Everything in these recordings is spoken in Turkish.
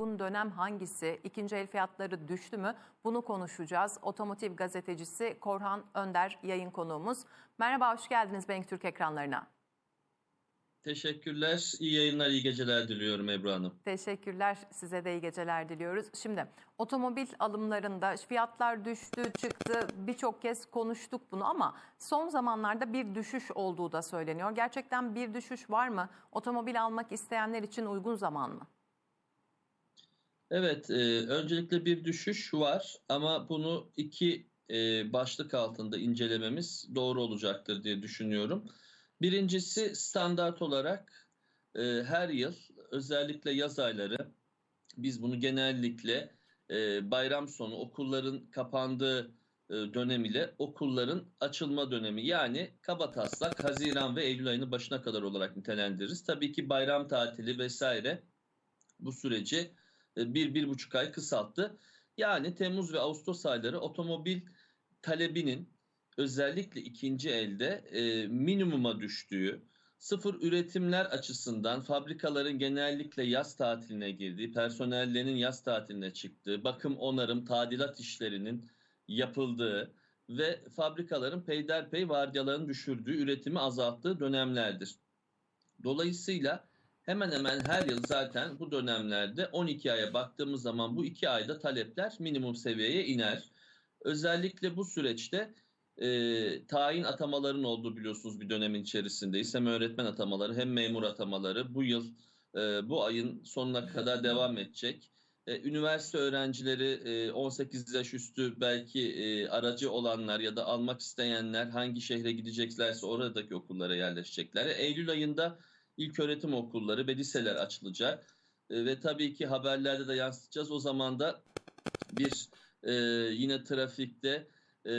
uygun dönem hangisi? İkinci el fiyatları düştü mü? Bunu konuşacağız. Otomotiv gazetecisi Korhan Önder yayın konuğumuz. Merhaba, hoş geldiniz Bank Türk ekranlarına. Teşekkürler. İyi yayınlar, iyi geceler diliyorum Ebru Hanım. Teşekkürler. Size de iyi geceler diliyoruz. Şimdi otomobil alımlarında fiyatlar düştü, çıktı. Birçok kez konuştuk bunu ama son zamanlarda bir düşüş olduğu da söyleniyor. Gerçekten bir düşüş var mı? Otomobil almak isteyenler için uygun zaman mı? Evet, e, öncelikle bir düşüş var ama bunu iki e, başlık altında incelememiz doğru olacaktır diye düşünüyorum. Birincisi standart olarak e, her yıl özellikle yaz ayları biz bunu genellikle e, bayram sonu okulların kapandığı e, dönem ile okulların açılma dönemi yani kabataslak Haziran ve Eylül ayının başına kadar olarak nitelendiririz. Tabii ki bayram tatili vesaire bu süreci bir, bir buçuk ay kısalttı. Yani Temmuz ve Ağustos ayları otomobil talebinin özellikle ikinci elde e, minimuma düştüğü, sıfır üretimler açısından fabrikaların genellikle yaz tatiline girdiği, personellerinin yaz tatiline çıktığı, bakım onarım, tadilat işlerinin yapıldığı ve fabrikaların peyderpey vardiyalarını düşürdüğü, üretimi azalttığı dönemlerdir. Dolayısıyla hemen hemen her yıl zaten bu dönemlerde 12 aya baktığımız zaman bu 2 ayda talepler minimum seviyeye iner. Özellikle bu süreçte e, tayin atamaların olduğu biliyorsunuz bir dönemin içerisindeyiz. Hem öğretmen atamaları hem memur atamaları bu yıl e, bu ayın sonuna kadar devam edecek. E, üniversite öğrencileri e, 18 yaş üstü belki e, aracı olanlar ya da almak isteyenler hangi şehre gideceklerse oradaki okullara yerleşecekler. Eylül ayında ilk öğretim okulları ve liseler açılacak. E, ve tabii ki haberlerde de yansıtacağız. O zaman da bir e, yine trafikte e,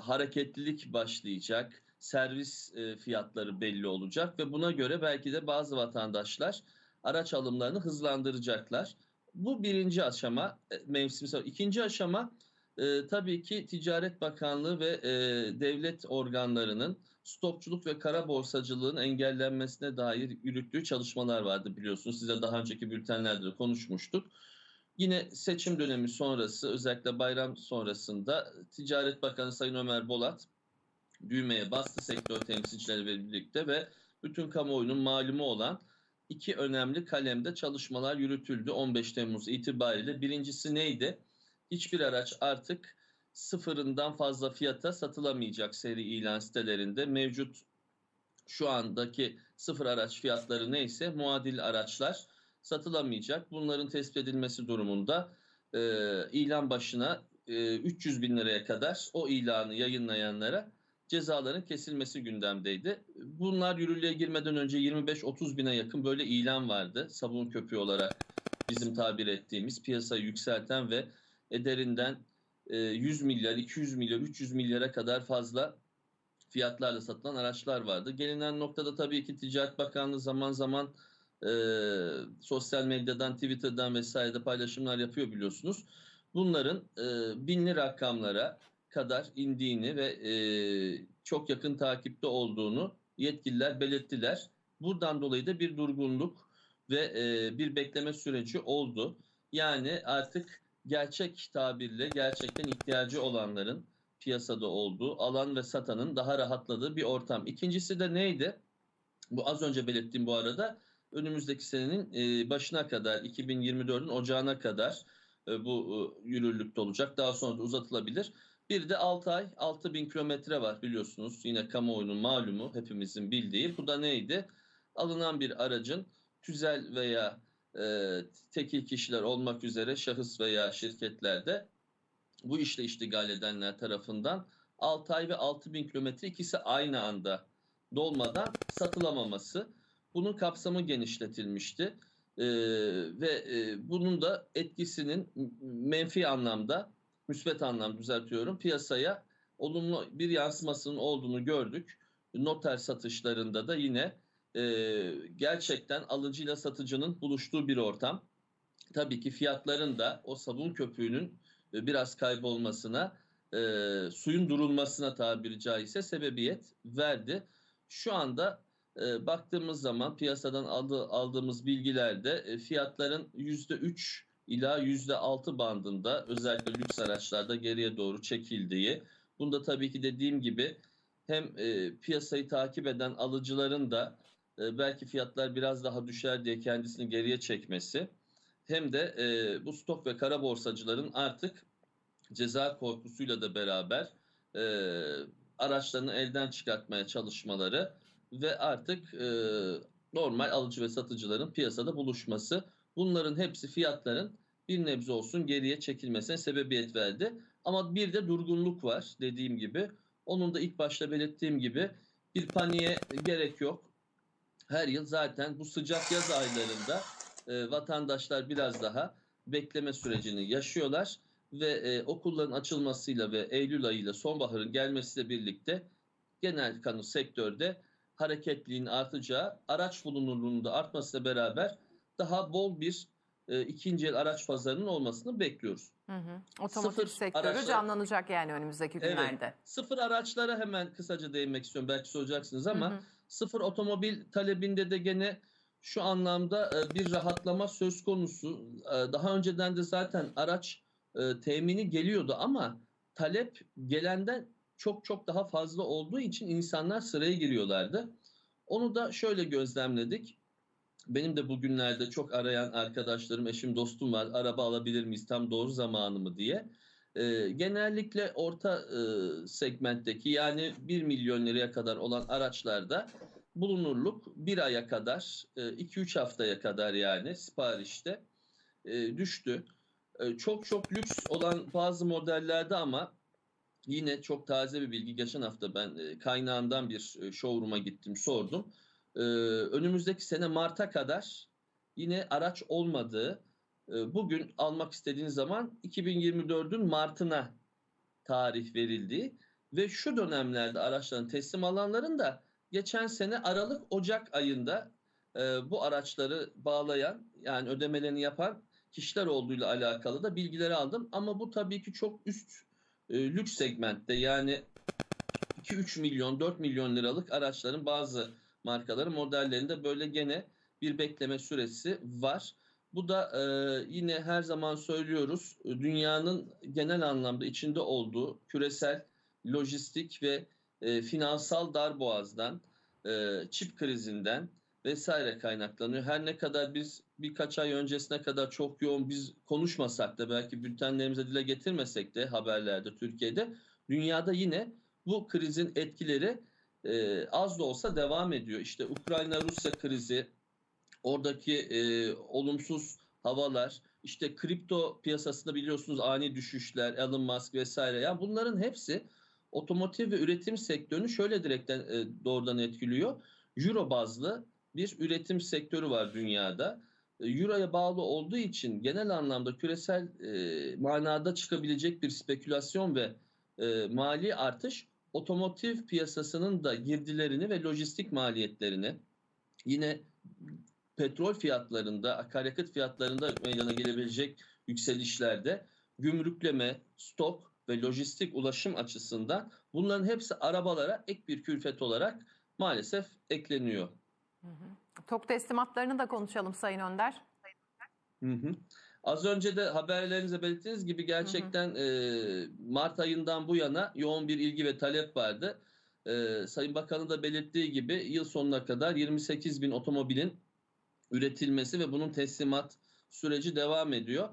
hareketlilik başlayacak, servis e, fiyatları belli olacak ve buna göre belki de bazı vatandaşlar araç alımlarını hızlandıracaklar. Bu birinci aşama e, mevsimsel. İkinci aşama e, tabii ki Ticaret Bakanlığı ve e, devlet organlarının stokçuluk ve kara borsacılığın engellenmesine dair yürüttüğü çalışmalar vardı biliyorsunuz. Size daha önceki bültenlerde de konuşmuştuk. Yine seçim dönemi sonrası özellikle bayram sonrasında Ticaret Bakanı Sayın Ömer Bolat düğmeye bastı sektör temsilcileriyle birlikte ve bütün kamuoyunun malumu olan iki önemli kalemde çalışmalar yürütüldü 15 Temmuz itibariyle. Birincisi neydi? Hiçbir araç artık sıfırından fazla fiyata satılamayacak seri ilan sitelerinde. Mevcut şu andaki sıfır araç fiyatları neyse muadil araçlar satılamayacak. Bunların tespit edilmesi durumunda e, ilan başına e, 300 bin liraya kadar o ilanı yayınlayanlara cezaların kesilmesi gündemdeydi. Bunlar yürürlüğe girmeden önce 25-30 bine yakın böyle ilan vardı. Sabun köpüğü olarak bizim tabir ettiğimiz piyasayı yükselten ve ederinden 100 milyar, 200 milyar, 300 milyara kadar fazla fiyatlarla satılan araçlar vardı. Gelinen noktada tabii ki Ticaret Bakanlığı zaman zaman e, sosyal medyadan, Twitter'dan vesairede paylaşımlar yapıyor biliyorsunuz. Bunların e, binli rakamlara kadar indiğini ve e, çok yakın takipte olduğunu yetkililer belirttiler. Buradan dolayı da bir durgunluk ve e, bir bekleme süreci oldu. Yani artık gerçek tabirle gerçekten ihtiyacı olanların piyasada olduğu, alan ve satanın daha rahatladığı bir ortam. İkincisi de neydi? Bu az önce belirttiğim bu arada önümüzdeki senenin e, başına kadar 2024'ün ocağına kadar e, bu e, yürürlükte olacak. Daha sonra da uzatılabilir. Bir de 6 ay 6 bin kilometre var biliyorsunuz. Yine kamuoyunun malumu hepimizin bildiği. Bu da neydi? Alınan bir aracın tüzel veya e, tekil kişiler olmak üzere şahıs veya şirketlerde bu işle iştigal edenler tarafından 6 ay ve 6 bin kilometre ikisi aynı anda dolmadan satılamaması. Bunun kapsamı genişletilmişti ee, ve e, bunun da etkisinin menfi anlamda, müsbet anlamda düzeltiyorum, piyasaya olumlu bir yansımasının olduğunu gördük. Noter satışlarında da yine e, gerçekten alıcıyla satıcının buluştuğu bir ortam. Tabii ki fiyatların da o sabun köpüğünün e, biraz kaybolmasına, e, suyun durulmasına tabiri caizse sebebiyet verdi. Şu anda e, baktığımız zaman piyasadan aldı, aldığımız bilgilerde e, fiyatların %3 ila %6 bandında özellikle lüks araçlarda geriye doğru çekildiği. Bunda tabii ki dediğim gibi hem e, piyasayı takip eden alıcıların da e, belki fiyatlar biraz daha düşer diye kendisini geriye çekmesi hem de e, bu stok ve kara borsacıların artık ceza korkusuyla da beraber e, araçlarını elden çıkartmaya çalışmaları ve artık e, normal alıcı ve satıcıların piyasada buluşması bunların hepsi fiyatların bir nebze olsun geriye çekilmesine sebebiyet verdi. Ama bir de durgunluk var dediğim gibi. Onun da ilk başta belirttiğim gibi bir paniğe gerek yok. Her yıl zaten bu sıcak yaz aylarında e, vatandaşlar biraz daha bekleme sürecini yaşıyorlar ve e, okulların açılmasıyla ve Eylül ayıyla sonbaharın gelmesiyle birlikte genel kanı sektörde hareketliliğin artacağı, araç bulunurluğunun da artmasıyla beraber daha bol bir e, ikinci el araç pazarının olmasını bekliyoruz. Hı hı. Otomotiv Sıfır sektörü araçlar- canlanacak yani önümüzdeki Evet. günlerde. Sıfır araçlara hemen kısaca değinmek istiyorum. Belki soracaksınız ama Hı hı. Sıfır otomobil talebinde de gene şu anlamda e, bir rahatlama söz konusu. E, Daha önceden de zaten araç e, temini geliyordu ama talep gelenden çok çok daha fazla olduğu için insanlar sıraya giriyorlardı. Onu da şöyle gözlemledik. Benim de bugünlerde çok arayan arkadaşlarım, eşim, dostum var. Araba alabilir miyiz? Tam doğru zamanı mı diye. E, genellikle orta e, segmentteki yani 1 milyon liraya kadar olan araçlarda bulunurluk bir aya kadar, 2-3 haftaya kadar yani siparişte e, düştü. E, çok çok lüks olan bazı modellerde ama yine çok taze bir bilgi. Geçen hafta ben e, kaynağından bir e, showroom'a gittim, sordum. E, önümüzdeki sene Mart'a kadar yine araç olmadığı, e, bugün almak istediğiniz zaman 2024'ün Mart'ına tarih verildiği ve şu dönemlerde araçların teslim alanların da geçen sene Aralık Ocak ayında e, bu araçları bağlayan yani ödemelerini yapan kişiler olduğuyla alakalı da bilgileri aldım. Ama bu tabii ki çok üst e, lüks segmentte yani 2-3 milyon 4 milyon liralık araçların bazı markaların modellerinde böyle gene bir bekleme süresi var. Bu da e, yine her zaman söylüyoruz dünyanın genel anlamda içinde olduğu küresel lojistik ve e, finansal darboğazdan, e, çip krizinden vesaire kaynaklanıyor. Her ne kadar biz birkaç ay öncesine kadar çok yoğun biz konuşmasak da belki bültenlerimize dile getirmesek de haberlerde Türkiye'de dünyada yine bu krizin etkileri e, az da olsa devam ediyor. İşte Ukrayna-Rusya krizi, oradaki e, olumsuz havalar, işte kripto piyasasında biliyorsunuz ani düşüşler, Elon Musk vesaire. Yani bunların hepsi otomotiv ve üretim sektörünü şöyle direkten e, doğrudan etkiliyor. Euro bazlı bir üretim sektörü var dünyada. Euro'ya bağlı olduğu için genel anlamda küresel e, manada çıkabilecek bir spekülasyon ve e, mali artış otomotiv piyasasının da girdilerini ve lojistik maliyetlerini yine petrol fiyatlarında, akaryakıt fiyatlarında meydana gelebilecek yükselişlerde gümrükleme, stok ve lojistik ulaşım açısından bunların hepsi arabalara ek bir külfet olarak maalesef ekleniyor. Hı hı. TOK teslimatlarını da konuşalım Sayın Önder. Hı hı. Az önce de haberlerinize belirttiğiniz gibi gerçekten e, Mart ayından bu yana yoğun bir ilgi ve talep vardı. E, Sayın Bakan'ın da belirttiği gibi yıl sonuna kadar 28 bin otomobilin üretilmesi ve bunun teslimat süreci devam ediyor.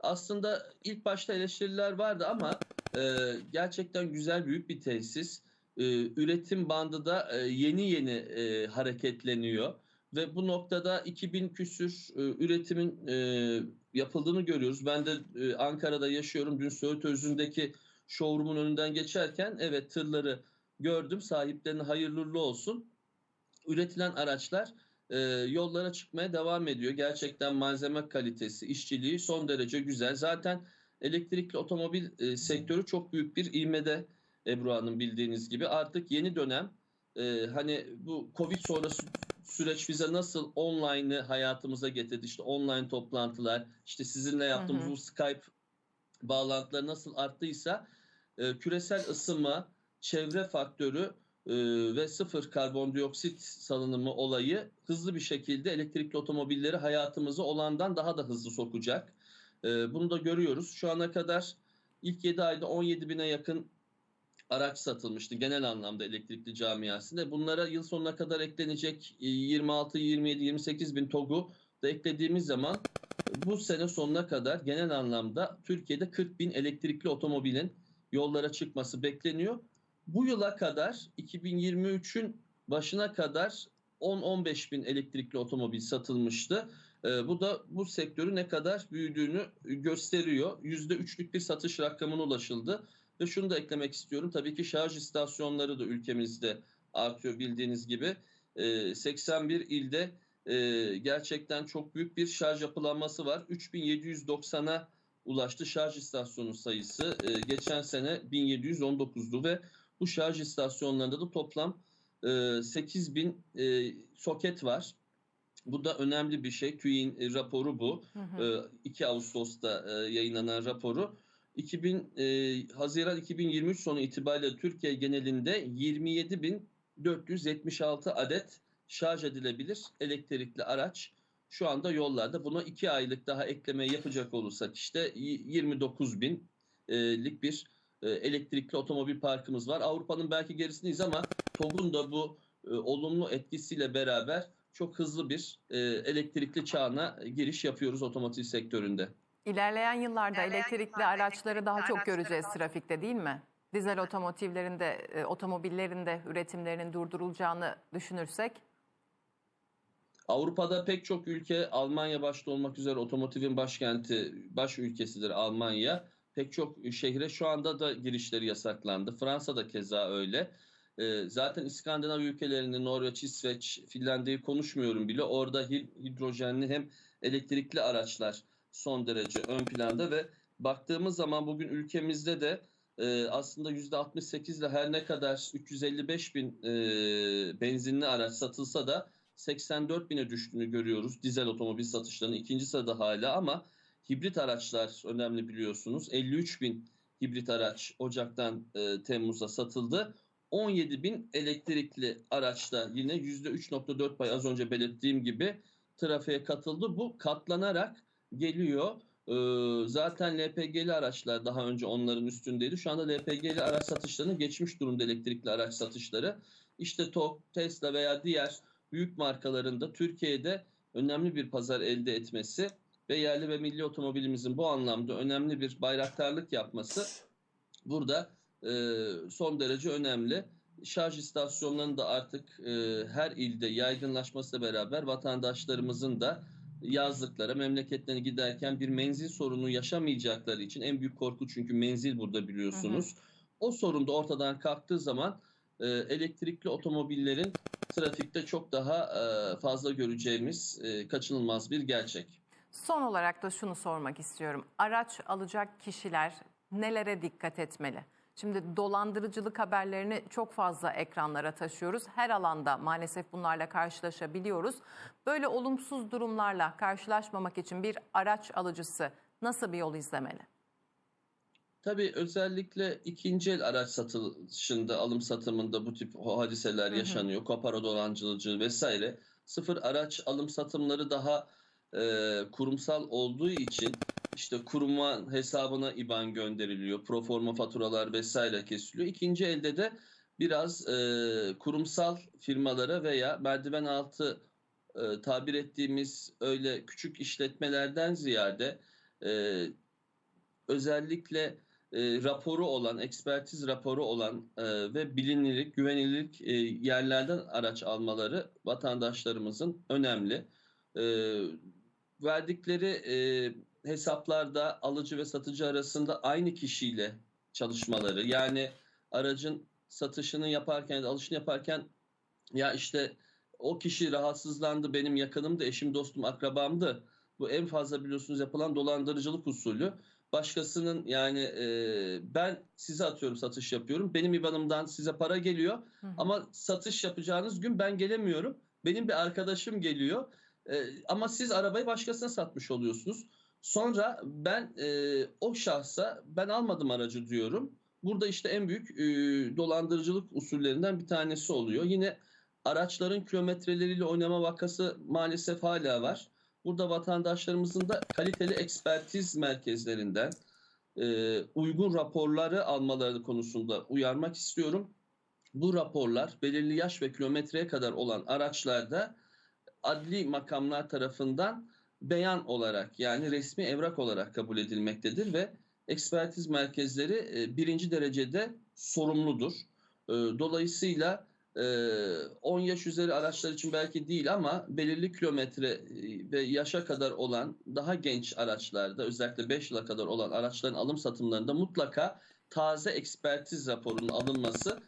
Aslında ilk başta eleştiriler vardı ama e, gerçekten güzel büyük bir tesis. E, üretim bandı da e, yeni yeni e, hareketleniyor ve bu noktada 2000 küsür e, üretimin e, yapıldığını görüyoruz. Ben de e, Ankara'da yaşıyorum. Dün Söğüt Özü'ndeki showroom'un önünden geçerken evet tırları gördüm. Sahiplerine hayırlı olsun. Üretilen araçlar e, yollara çıkmaya devam ediyor. Gerçekten malzeme kalitesi, işçiliği son derece güzel. Zaten elektrikli otomobil e, sektörü çok büyük bir ivmede Ebru Hanım bildiğiniz gibi. Artık yeni dönem e, hani bu Covid sonrası süreç bize nasıl online'ı hayatımıza getirdi. İşte online toplantılar, işte sizinle yaptığımız Hı hı. bu Skype bağlantıları nasıl arttıysa e, küresel ısınma, çevre faktörü e, ve sıfır karbondioksit salınımı olayı hızlı bir şekilde elektrikli otomobilleri hayatımıza olandan daha da hızlı sokacak. E, bunu da görüyoruz. Şu ana kadar ilk 7 ayda 17 bine yakın araç satılmıştı genel anlamda elektrikli camiasında. Bunlara yıl sonuna kadar eklenecek e, 26, 27, 28 bin TOG'u da eklediğimiz zaman bu sene sonuna kadar genel anlamda Türkiye'de 40 bin elektrikli otomobilin yollara çıkması bekleniyor. Bu yıla kadar 2023'ün başına kadar 10-15 bin elektrikli otomobil satılmıştı. Ee, bu da bu sektörü ne kadar büyüdüğünü gösteriyor. %3'lük bir satış rakamına ulaşıldı. Ve şunu da eklemek istiyorum. Tabii ki şarj istasyonları da ülkemizde artıyor bildiğiniz gibi. Ee, 81 ilde e, gerçekten çok büyük bir şarj yapılanması var. 3790'a ulaştı şarj istasyonu sayısı. Ee, geçen sene 1719'du ve bu şarj istasyonlarında da toplam e, 8000 e, soket var. Bu da önemli bir şey. TÜİ'nin e, raporu bu. Hı hı. E, 2 Ağustos'ta e, yayınlanan raporu. 2000 e, Haziran 2023 sonu itibariyle Türkiye genelinde 27.476 adet şarj edilebilir elektrikli araç şu anda yollarda. Buna 2 aylık daha ekleme yapacak olursak işte 29 binlik bir e, elektrikli otomobil parkımız var. Avrupa'nın belki gerisindeyiz ama TOG'un da bu e, olumlu etkisiyle beraber çok hızlı bir e, elektrikli çağına giriş yapıyoruz otomotiv sektöründe. İlerleyen yıllarda İlerleyen elektrikli yıllarda araçları elektrikli daha çok araçları göreceğiz daha- trafikte değil mi? Dizel otomotivlerinde, e, otomobillerinde üretimlerinin durdurulacağını düşünürsek. Avrupa'da pek çok ülke Almanya başta olmak üzere otomotivin başkenti, baş ülkesidir Almanya. Pek çok şehre şu anda da girişleri yasaklandı. Fransa'da keza öyle. Ee, zaten İskandinav ülkelerinde Norveç, İsveç, Finlandiya'yı konuşmuyorum bile. Orada hid- hidrojenli hem elektrikli araçlar son derece ön planda ve baktığımız zaman bugün ülkemizde de e, aslında %68 ile her ne kadar 355 bin e, benzinli araç satılsa da 84 bine düştüğünü görüyoruz dizel otomobil satışlarının ikinci sırada hala ama hibrit araçlar önemli biliyorsunuz. 53 bin hibrit araç Ocak'tan e, Temmuz'a satıldı. 17 bin elektrikli araçta yine %3.4 pay az önce belirttiğim gibi trafiğe katıldı. Bu katlanarak geliyor. Ee, zaten LPG'li araçlar daha önce onların üstündeydi. Şu anda LPG'li araç satışlarını geçmiş durumda elektrikli araç satışları. İşte TOG, Tesla veya diğer büyük markaların da Türkiye'de önemli bir pazar elde etmesi ve yerli ve milli otomobilimizin bu anlamda önemli bir bayraktarlık yapması burada e, son derece önemli. Şarj istasyonlarının da artık e, her ilde yaygınlaşmasıyla beraber vatandaşlarımızın da yazlıklara, memleketlerine giderken bir menzil sorunu yaşamayacakları için en büyük korku çünkü menzil burada biliyorsunuz. O sorun da ortadan kalktığı zaman e, elektrikli otomobillerin trafikte çok daha e, fazla göreceğimiz e, kaçınılmaz bir gerçek. Son olarak da şunu sormak istiyorum. Araç alacak kişiler nelere dikkat etmeli? Şimdi dolandırıcılık haberlerini çok fazla ekranlara taşıyoruz. Her alanda maalesef bunlarla karşılaşabiliyoruz. Böyle olumsuz durumlarla karşılaşmamak için bir araç alıcısı nasıl bir yol izlemeli? Tabii özellikle ikinci el araç satışında, alım satımında bu tip hadiseler Hı hı. yaşanıyor. Koparo dolandırıcılığı vesaire. Sıfır araç alım satımları daha e, kurumsal olduğu için işte kuruma hesabına IBAN gönderiliyor. Proforma faturalar vesaire kesiliyor. İkinci elde de biraz e, kurumsal firmalara veya merdiven altı e, tabir ettiğimiz öyle küçük işletmelerden ziyade e, özellikle e, raporu olan, ekspertiz raporu olan e, ve bilinirlik, güvenilirlik e, yerlerden araç almaları vatandaşlarımızın önemli. E, verdikleri e, hesaplarda alıcı ve satıcı arasında aynı kişiyle çalışmaları, yani aracın satışını yaparken alışını yaparken ya işte o kişi rahatsızlandı, benim yakınımdı, eşim, dostum, akrabamdı. Bu en fazla biliyorsunuz yapılan dolandırıcılık usulü başkasının yani e, ben size atıyorum satış yapıyorum. Benim IBAN'ımdan size para geliyor hı. ama satış yapacağınız gün ben gelemiyorum. Benim bir arkadaşım geliyor E, ama siz arabayı başkasına satmış oluyorsunuz. Sonra ben e, o şahsa ben almadım aracı diyorum. Burada işte en büyük e, dolandırıcılık usullerinden bir tanesi oluyor. Yine araçların kilometreleriyle oynama vakası maalesef hala var. Burada vatandaşlarımızın da kaliteli ekspertiz merkezlerinden e, uygun raporları almaları konusunda uyarmak istiyorum. Bu raporlar belirli yaş ve kilometreye kadar olan araçlarda adli makamlar tarafından beyan olarak yani resmi evrak olarak kabul edilmektedir ve ekspertiz merkezleri e, birinci derecede sorumludur. E, Dolayısıyla e, 10 yaş üzeri araçlar için belki değil ama belirli kilometre e, ve yaşa kadar olan daha genç araçlarda özellikle 5 yıla kadar olan araçların alım satımlarında mutlaka taze ekspertiz raporunun alınması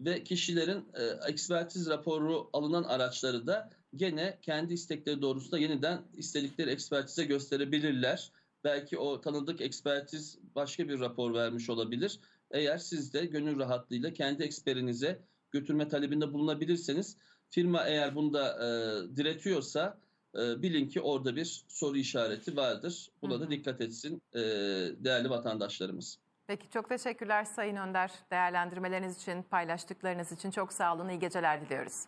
ve kişilerin e, ekspertiz raporu alınan araçları da gene kendi istekleri doğrultusunda yeniden istedikleri ekspertize gösterebilirler. Belki o tanıdık ekspertiz başka bir rapor vermiş olabilir. Eğer siz de gönül rahatlığıyla kendi eksperinize götürme talebinde bulunabilirseniz firma eğer bunda e, diretiyorsa e, bilin ki orada bir soru işareti vardır. Buna da dikkat etsin e, değerli vatandaşlarımız. Peki çok teşekkürler Sayın Önder değerlendirmeleriniz için, paylaştıklarınız için çok sağ olun. İyi geceler diliyoruz.